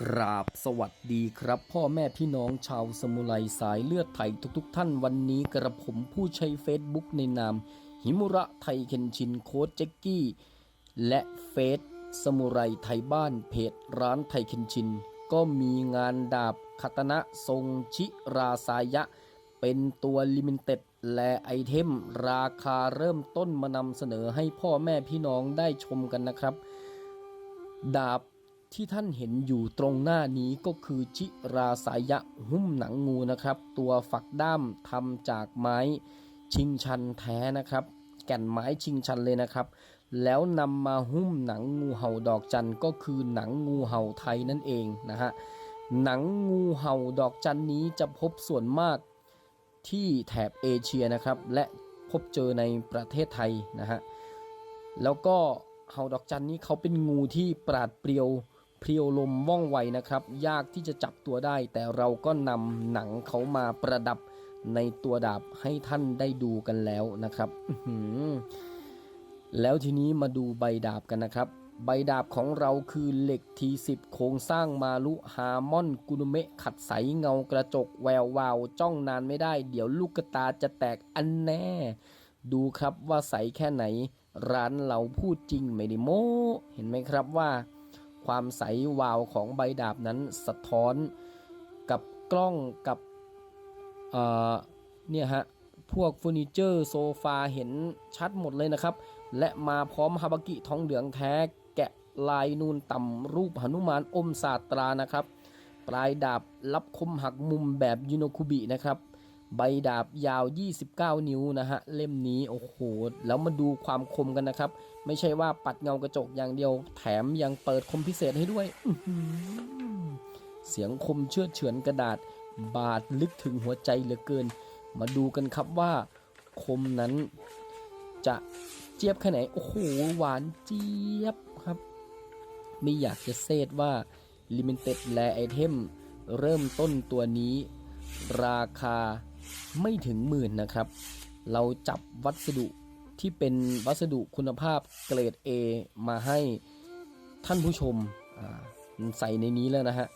กราบสวัสดีครับ พ่อแม่พี่น้องชาวสมุไรสายเลือดไทยทุกๆทท่านวันนี้กระผมผู้ใช้ Facebook ในนาม หิมุระไทยเคนชินโค้ดแจ็กกี้ และเฟซสมุไรไทยบ้านเพจร้านไทยเคนชิน ก็มีงานดาบคาตนะทรงชิราสายะ เป็นตัวลิมิเต็ดและไอเทม ราคาเริ่มต้นมานำเสนอให้พ่อแม่พี่น้องได้ชมกันนะครับ ดาบ ที่ท่านเห็นอยู่ตรงหน้านี้ก็คือชิราสายะหุ้มหนังงูนะครับ ตัวฝักด้ามทำจากไม้ชิงชันแท้นะครับ แก่นไม้ชิงชันเลยนะครับ แล้วนำมาหุ้มหนังงูเห่าดอกจันก็คือหนังงูเห่าไทยนั่นเองนะฮะหนังงูเห่าดอกจันนี้จะพบส่วนมากที่แถบเอเชียนะครับ และพบเจอในประเทศไทยนะฮะแล้วก็เห่าดอกจันนี้เขาเป็นงูที่ปราดเปรียว เพรียวลมว่องไวนะครับ ยากที่จะจับตัวได้ แต่เราก็นำหนังเขามาประดับในตัวดาบให้ท่านได้ดูกันแล้วนะครับแล้วทีนี้มาดูใบดาบกันนะครับ ใบดาบของเราคือเหล็กทีสิบโครงสร้างมาลุฮามอนกุนเมะขัดใสเงากระจกแวววาวจ้องนานไม่ได้ เดี๋ยวลูกกตาจะแตกอันแน่ ดูครับว่าใสแค่ไหน ร้านเราพูดจริงไม่ได้โม้เห็นไหมครับว่า ความใสวาวของใบดาบนั้นสะท้อนกับกล้องกับเเนี่ยฮะพวกเฟอร์นิเจอร์โซฟาเห็นชัดหมดเลยนะครับ และมาพร้อมฮาบากิทองเหลืองแท้แกะลายนูนต่ำรูปหนุมานอมศาสตรานะครับ ปลายดาบรับคมหักมุมแบบยูโนคุบินะครับ ใบดาบยาว 29 นิ้วนะฮะ เล่มนี้โอ้โห แล้วมาดูความคมกันนะครับ ไม่ใช่ว่าปัดเงากระจกอย่างเดียว แถมยังเปิดคมพิเศษให้ด้วย เสียงคมเชื่อเฉือนกระดาษ บาดลึกถึงหัวใจเหลือเกิน มาดูกันครับว่า คมนั้นจะเจี๊ยบแค่ไหน โอ้โห หวานเจี๊ยบครับ ไม่อยากจะเซตว่า Limited แลไอเทมเริ่มต้นตัวนี้ ราคา ไม่ถึงหมื่นนะครับ เราจับวัสดุที่เป็นวัสดุคุณภาพเกรด A มาให้ท่านผู้ชมใส่ในนี้แล้วนะฮะ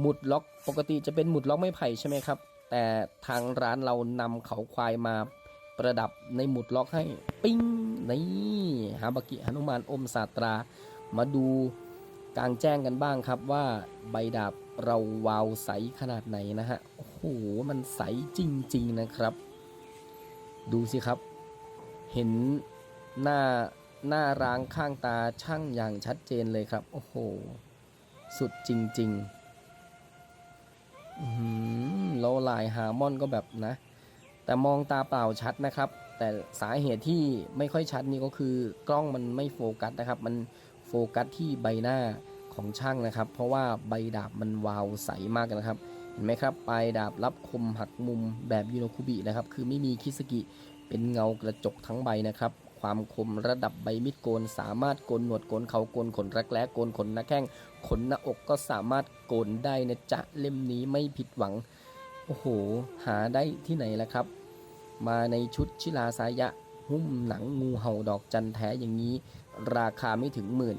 หมุดล็อกปกติจะเป็นหมุดล็อกไม้ไผ่ใช่ไหมครับ แต่ทางร้านเรานำเขาควายมาประดับในหมุดล็อกให้ปิ้งนี่ฮาบากิฮนุมานอมศาตรา มาดูกลางแจ้งกันบ้างครับว่าใบดาบเราวาวใสขนาดไหนนะฮะโอ้ โห มันใสจริง ๆ นะครับ ดูสิครับ เห็นหน้าหน้าร้างข้างตาช่างอย่างชัดเจนเลยครับ โอ้โห สุดจริงๆหือโลลายฮาร์มอนก็แบบนะ แต่มองตาเปล่าชัดนะครับ แต่สาเหตุที่ไม่ค่อยชัดนี่ก็คือกล้องมันไม่โฟกัสนะครับ มันโฟกัสที่ใบหน้าของช่างนะครับ เพราะว่าใบดาบมันวาวใสมากนะครับ ห็นไหมครับปลายดาบรับคมหักมุมแบบยูโนคุบินะครับ คือไม่มีคิสกิเป็นเงากระจกทั้งใบนะครับ ความคมระดับใบมิดโกน สามารถโกนหนวดโกนเขาโกนขนรักแร้โกนขนหน้าแข้งขนหน้าอกก็สามารถโกนได้นะจ๊ะเล่มนี้ไม่ผิดหวัง โอ้โห หาได้ที่ไหนล่ะครับ มาในชุดชิลาสายะ หุ้มหนังงูเห่าดอกจันแท้อย่างนี้ ราคาไม่ถึงหมื่น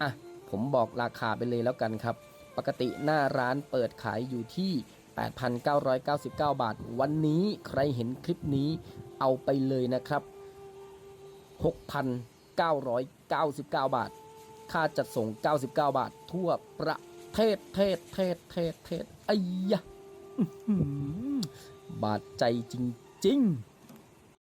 อะผมบอกราคาไปเลยแล้วกันครับ ปกติหน้าร้านเปิดขายอยู่ที่ 8,999 บาท วันนี้ใครเห็นคลิปนี้เอาไปเลยนะครับ 6,999 บาท ค่าจัดส่ง 99 บาท ทั่วประเทศเทศเทศเทศเทศไอ้ยะอื้อหือบาดใจจริง ๆ